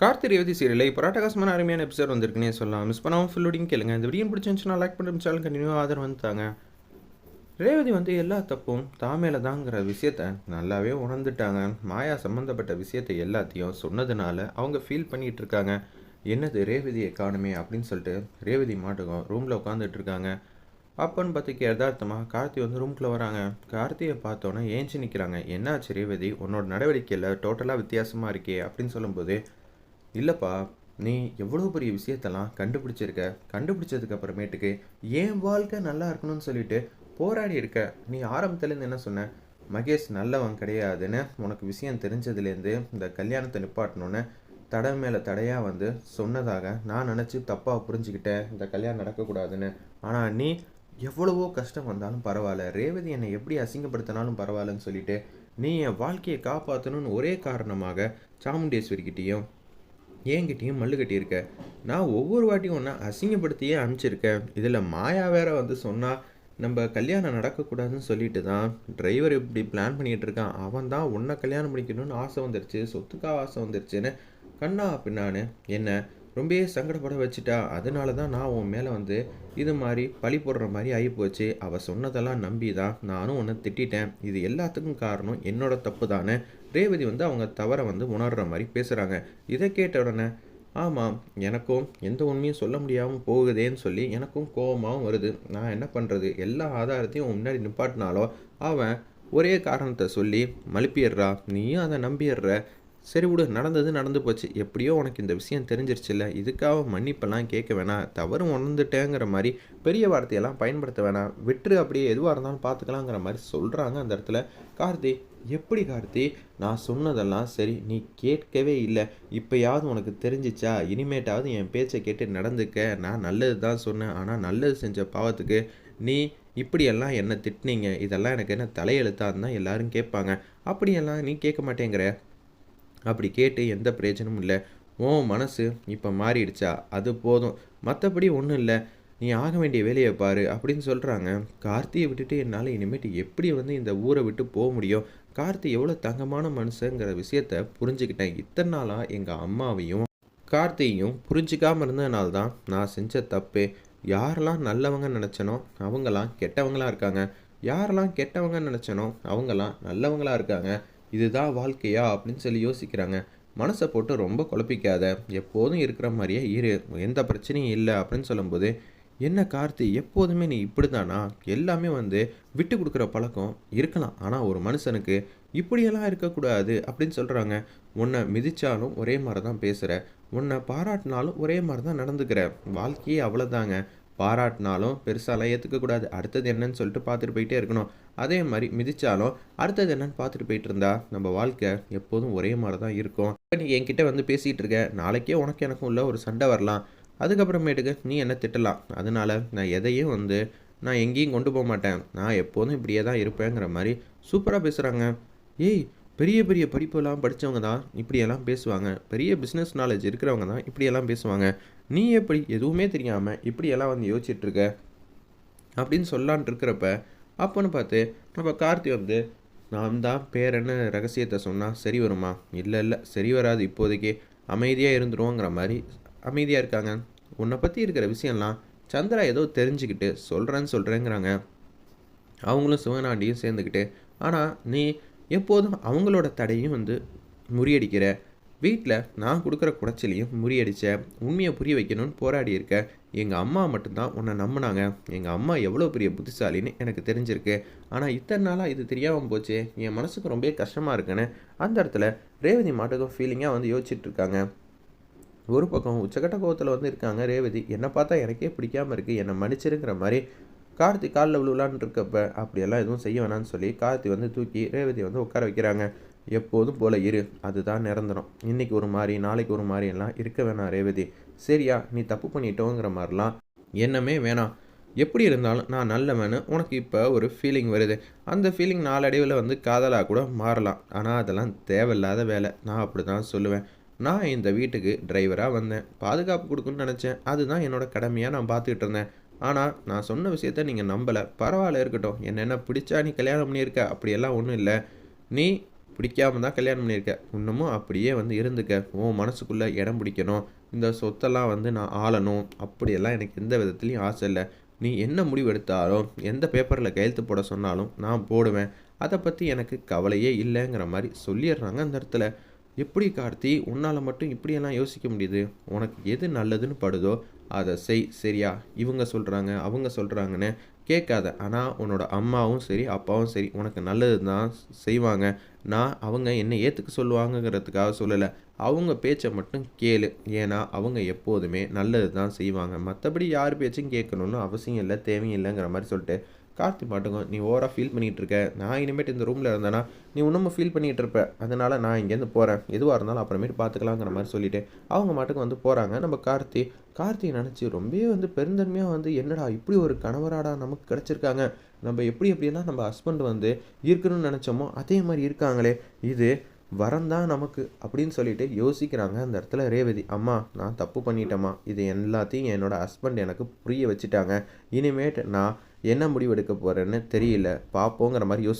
கார்த்தி ரேவதி சீரியலில் இப்போ ராட்டகாசமான அருமையான எபிசோட் வந்திருக்குன்னே சொல்லலாம். மிஸ் பண்ணாமல் ஃபுல்லோடையும் கேளுங்க. இந்த வீடியோ பிடிச்சிருந்துச்சுன்னா லைக் பண்ணுற சேனல் கண்டினியூ ஆதரவு வந்துட்டாங்க ரேவதி வந்து எல்லா தப்பும் தாமேல தாங்கிற விஷயத்த நல்லாவே உணர்ந்துட்டாங்க. மாயா சம்மந்தப்பட்ட விஷயத்தை எல்லாத்தையும் சொன்னதுனால அவங்க ஃபீல் பண்ணிட்டு இருக்காங்க என்னது ரேவதி எக்கானமி அப்படின்னு சொல்லிட்டு ரேவதி மாட்டுக்கும் ரூமில் உட்காந்துட்டு இருக்காங்க அப்பன்னு பார்த்துக்க யதார்த்தமாக கார்த்தி வந்து ரூம்குள்ளே வராங்க. கார்த்தியை பார்த்தோன்னே ஏஞ்சி நிற்கிறாங்க என்னாச்சு ரேவதி? உன்னோட நடவடிக்கையில் டோட்டலாக வித்தியாசமாக இருக்கே அப்படின்னு சொல்லும்போது இல்லைப்பா நீ எவ்வளோ பெரிய விஷயத்தெல்லாம் கண்டுபிடிச்சிருக்க? கண்டுபிடிச்சதுக்கு அப்புறமேட்டுக்கு என் வாழ்க்கை நல்லா இருக்கணும்னு சொல்லிட்டு போராடி இருக்க? நீ ஆரம்பத்துலேருந்து என்ன சொன்ன? மகேஷ் நல்லவன் கிடையாதுன்னு உனக்கு விஷயம் தெரிஞ்சதுலேருந்து இந்த கல்யாணத்தை நிப்பாட்டணுன்னு தடை மேலே தடையாக வந்து சொன்னதாக நான் நினச்சி தப்பாக புரிஞ்சுக்கிட்டேன் இந்த கல்யாணம் நடக்கக்கூடாதுன்னு. ஆனால் நீ எவ்வளவோ கஷ்டம் வந்தாலும் பரவாயில்ல. ரேவதி என்னை எப்படி அசிங்கப்படுத்தினாலும் பரவாயில்லன்னு சொல்லிட்டு நீ என் வாழ்க்கையை காப்பாற்றணும்னு ஒரே காரணமாக சாமுண்டேஸ்வரிக்கிட்டேயும் என்கிட்டையும் மல்லு கட்டியிருக்க? நான் ஒவ்வொரு வாட்டியும் ஒன்றா அசிங்கப்படுத்தியே அனுப்பிச்சிருக்கேன் இதில் மாயா வேற வந்து சொன்னால் நம்ம கல்யாணம் நடக்கக்கூடாதுன்னு சொல்லிட்டு தான் டிரைவர் இப்படி பிளான் பண்ணிகிட்டு இருக்கான். அவன் தான் உன்னை கல்யாணம் பண்ணிக்கணும்னு ஆசை வந்துருச்சு சொத்துக்காக ஆசை வந்துருச்சுன்னு கண்ணா பின்னான்னு. என்ன ரொம்பவே சங்கடப்பட வச்சுட்டா? அதனால தான் நான் உன் மேலே வந்து இது மாதிரி பழி போடுற மாதிரி ஆகிப்போச்சு அவள் சொன்னதெல்லாம் நம்பி தான் நானும் உன்னை திட்டிட்டேன். இது எல்லாத்துக்கும் காரணம் என்னோட தப்பு தானே ரேவதி வந்து அவங்க தவறை வந்து உணர்கிற மாதிரி பேசுகிறாங்க இதை கேட்ட உடனே ஆமாம் எனக்கும் எந்த உண்மையும் சொல்ல முடியாமல் போகுதேன்னு சொல்லி எனக்கும் கோபமாகவும் வருது. நான் என்ன பண்ணுறது எல்லா ஆதாரத்தையும் முன்னாடி நிப்பாட்டினாலோ அவன் ஒரே காரணத்தை சொல்லி மழுப்பிடுறா நீயும் அதை நம்பிடுற. சரி விடு நடந்தது நடந்து போச்சு. எப்படியோ உனக்கு இந்த விஷயம் தெரிஞ்சிருச்சுல்ல. இதுக்காக மன்னிப்பெல்லாம் கேட்க வேணாம். தவறு உணர்ந்துட்டேங்கிற மாதிரி பெரிய வார்த்தையெல்லாம் பயன்படுத்த வேணாம். விட்டுரு அப்படியே எதுவாக இருந்தாலும் பார்த்துக்கலாங்கிற மாதிரி சொல்கிறாங்க அந்த இடத்துல கார்த்தி. எப்படி கார்த்தி? நான் சொன்னதெல்லாம் சரி நீ கேட்கவே இல்லை. இப்போயாவது உனக்கு தெரிஞ்சிச்சா? இனிமேட்டாவது என் பேச்சை கேட்டு நடந்துக்க. நான் நல்லது தான் சொன்னேன். ஆனால் நல்லது செஞ்ச பாவத்துக்கு நீ இப்படியெல்லாம் என்ன திட்டினீங்க. இதெல்லாம் எனக்கு என்ன தலையெழுத்தான்னு தான் எல்லோரும் கேட்பாங்க. அப்படியெல்லாம் நீ கேட்க மாட்டேங்கிற. அப்படி கேட்டு எந்த பிரயோஜனமும் இல்லை. ஓ மனசு இப்போ மாறிடுச்சா? அது போதும். மற்றபடி ஒன்றும் இல்லை. நீ ஆக வேண்டிய வேலையை பாரு அப்படின்னு சொல்கிறாங்க கார்த்தியை விட்டுட்டு என்னால் இனிமேட்டு எப்படி வந்து இந்த ஊரை விட்டு போக முடியும்? கார்த்தி எவ்வளோ தங்கமான மனுஷங்கிற விஷயத்த புரிஞ்சுக்கிட்டேன். இத்தனை நாளாக எங்கள் அம்மாவையும் கார்த்தியையும் புரிஞ்சிக்காமல் இருந்ததுனால தான் நான் செஞ்ச தப்பு. யாரெல்லாம் நல்லவங்க நினச்சனோ அவங்களாம் கெட்டவங்களாக இருக்காங்க. யாரெல்லாம் கெட்டவங்க நினச்சனோ அவங்களாம் நல்லவங்களாக இருக்காங்க. இதுதான் வாழ்க்கையா அப்படின்னு சொல்லி யோசிக்கிறாங்க. மனசை போட்டு ரொம்ப குழப்பிக்காத. எப்போதும் இருக்கிற மாதிரியே இரு. எந்த பிரச்சனையும் இல்லை அப்படின்னு சொல்லும்போது என்ன கார்த்தி எப்போதுமே நீ இப்படி தானா எல்லாமே வந்து விட்டு கொடுக்குற பழக்கம் இருக்கலாம். ஆனால் ஒரு மனுஷனுக்கு இப்படியெல்லாம் இருக்கக்கூடாது அப்படின்னு சொல்கிறாங்க உன்னை மிதித்தாலும் ஒரே மாதிரி தான் பேசுகிற உன்னை பாராட்டினாலும் ஒரே மாதிரி தான் நடந்துக்கிற. வாழ்க்கையே அவ்வளோதாங்க பாராட்டினாலும் பெருசாலாம் ஏற்றுக்கக்கூடாது அடுத்தது என்னன்னு சொல்லிட்டு பார்த்துட்டு போயிட்டே இருக்கணும். அதே மாதிரி மிதித்தாலும் அடுத்தது என்னன்னு பார்த்துட்டு போயிட்டு இருந்தா நம்ம வாழ்க்கை எப்போதும் ஒரே மாதிரி தான் இருக்கும் நீ என்கிட்ட வந்து பேசிகிட்டு இருக்க. நாளைக்கே உனக்கு எனக்கும் உள்ள ஒரு சண்டை வரலாம். அதுக்கப்புறமேட்டுக்கு நீ என்ன திட்டலாம்? அதனால நான் எதையும் வந்து நான் எங்கேயும் கொண்டு போக மாட்டேன். நான் எப்போதும் இப்படியே தான் இருப்பேங்கிற மாதிரி சூப்பராக பேசுகிறாங்க ஏய் பெரிய பெரிய படிப்பெல்லாம் படித்தவங்க தான் இப்படியெல்லாம் பேசுவாங்க. பெரிய பிஸ்னஸ் நாலேஜ் இருக்கிறவங்க தான் இப்படியெல்லாம் பேசுவாங்க. நீ எப்படி எதுவுமே தெரியாமல் இப்படியெல்லாம் வந்து யோசிச்சுட்ருக்க? அப்படின்னு சொல்லான் இருக்கிறப்ப அப்போன்னு பார்த்து நம்ம கார்த்தி வந்து நான் தான் பேரன்னு ரகசியத்தை சொன்னால் சரி வருமா? இல்லை இல்லை சரி வராது இப்போதைக்கு. அமைதியாக இருந்துருவோங்கிற மாதிரி அமைதியாக இருக்காங்க. உன்னை பற்றி இருக்கிற விஷயம்லாம் சந்திரா ஏதோ தெரிஞ்சுக்கிட்டு சொல்கிறேன்னு சொல்கிறேங்கிறாங்க அவங்களும் சிவனாண்டியும் சேர்ந்துக்கிட்டு ஆனால் நீ எப்போதும் அவங்களோட தடையும் வந்து முறியடிக்கிற வீட்டில் நான் கொடுக்குற குடைச்சலையும் முறியடித்த உண்மையை புரிய வைக்கணும்னு போராடி இருக்க எங்கள் அம்மா மட்டும்தான் உன்னை நம்பினாங்க. எங்கள் அம்மா எவ்வளோ பெரிய புத்திசாலின்னு எனக்கு தெரிஞ்சிருக்கு. ஆனால் இத்தனை நாளாக இது தெரியாமல் போச்சு. என் மனசுக்கு ரொம்ப கஷ்டமாக இருக்குன்னு அந்த இடத்துல ரேவதி மாட்டுக்கும் ஃபீலிங்காக வந்து யோசிச்சுட்ருக்காங்க ஒரு பக்கம் உச்சக்கட்ட கோவத்தில் வந்து இருக்காங்க ரேவதி. என்னை பார்த்தா எனக்கே பிடிக்காமல் இருக்குது என்னை மன்னிச்சிருங்கிற மாதிரி கார்த்தி காலில் விழுவலான்னு இருக்கப்ப அப்படியெல்லாம் எதுவும் செய்ய வேணாம்னு சொல்லி கார்த்தி வந்து தூக்கி ரேவதி வந்து உட்கார வைக்கிறாங்க. எப்போதும் போல இரு அதுதான் நிரந்தரம். இன்றைக்கி ஒரு மாதிரி நாளைக்கு ஒரு மாதிரி எல்லாம் இருக்க வேணாம் ரேவதி. சரியா நீ தப்பு பண்ணிட்டோங்கிற மாதிரிலாம் என்னமே வேணாம். எப்படி இருந்தாலும் நான் நல்லவன்னு உனக்கு இப்போ ஒரு ஃபீலிங் வருது. அந்த ஃபீலிங் நாளடைவில் வந்து காதலாக கூட மாறலாம். ஆனால் அதெல்லாம் தேவையில்லாத வேலை. நான் அப்படி தான் சொல்லுவேன். நான் இந்த வீட்டுக்கு டிரைவராக வந்தேன். பாதுகாப்பு கொடுக்குன்னு நினச்சேன். அதுதான் என்னோடய கடமையாக நான் பார்த்துக்கிட்டு இருந்தேன். ஆனால் நான் சொன்ன விஷயத்த நீங்கள் நம்பலை. பரவாயில்ல இருக்கட்டும். என்னென்ன என்ன பிடிச்சா நீ கல்யாணம் பண்ணியிருக்க? அப்படியெல்லாம் ஒன்றும் இல்லை. நீ பிடிக்காம தான் கல்யாணம் பண்ணியிருக்க. இன்னமும் அப்படியே வந்து இருந்துக்க. உன் மனசுக்குள்ளே இடம் பிடிக்கணும். இந்த சொத்தெல்லாம் வந்து நான் ஆளணும். அப்படியெல்லாம் எனக்கு எந்த விதத்துலையும் ஆசை இல்லை. நீ என்ன முடிவு எடுத்தாலும் எந்த பேப்பரில் கையெழுத்து போட சொன்னாலும் நான் போடுவேன். அதை பற்றி எனக்கு கவலையே இல்லைங்கிற மாதிரி சொல்லிடுறாங்க அந்த இடத்துல. எப்படி கார்த்தி உன்னால் மட்டும் இப்படியெல்லாம் யோசிக்க முடியுது? உனக்கு எது நல்லதுன்னு படுதோ அதை செய் சரியா? இவங்க சொல்கிறாங்க அவங்க சொல்கிறாங்கன்னு கேட்காத. ஆனால் உன்னோட அம்மாவும் சரி அப்பாவும் சரி உனக்கு நல்லது தான் செய்வாங்க. நான் அவங்க என்னை ஏற்றுக்க சொல்லுவாங்கங்கிறதுக்காக சொல்லலை. அவங்க பேச்சை மட்டும் கேளு. ஏன்னா அவங்க எப்போதுமே நல்லது தான் செய்வாங்க. மற்றபடி யார் பேச்சும் கேட்கணுன்னு அவசியம் இல்லை தேவையில்லைங்கிற மாதிரி சொல்லிட்டு கார்த்தி மாட்டுங்க நீ ஓவராக ஃபீல் பண்ணிகிட்டு இருக்க. நான் இனிமேட்டு இந்த ரூமில் இருந்தேன்னா நீ இன்னமும் ஃபீல் பண்ணிகிட்டு இருப்ப. அதனால் நான் இங்கேருந்து போகிறேன் எதுவாக இருந்தாலும் அப்புறமேட்டு பார்த்துக்கலாங்கிற மாதிரி சொல்லிவிட்டு அவங்க மாட்டுக்கு வந்து போகிறாங்க நம்ம கார்த்தி கார்த்தியை நினச்சி ரொம்பவே வந்து பெருந்தன்மையாக வந்து என்னடா இப்படி ஒரு கணவராடா நமக்கு கிடச்சிருக்காங்க? நம்ம எப்படி எப்படியெல்லாம் நம்ம ஹஸ்பண்ட் வந்து இருக்கணும்னு நினச்சோமோ அதே மாதிரி இருக்காங்களே இது வரந்தான் நமக்கு அப்படின்னு சொல்லிட்டு யோசிக்கிறாங்க அந்த இடத்துல ரேவதி. அம்மா நான் தப்பு பண்ணிட்டேம்மா. இது எல்லாத்தையும் என்னோடய ஹஸ்பண்ட் எனக்கு புரிய வச்சுட்டாங்க. இனிமேட்டு நான் என்ன முடிவெடுக்க போகிறேன்னு தெரியல. பார்ப்போங்கிற மாதிரி யோசி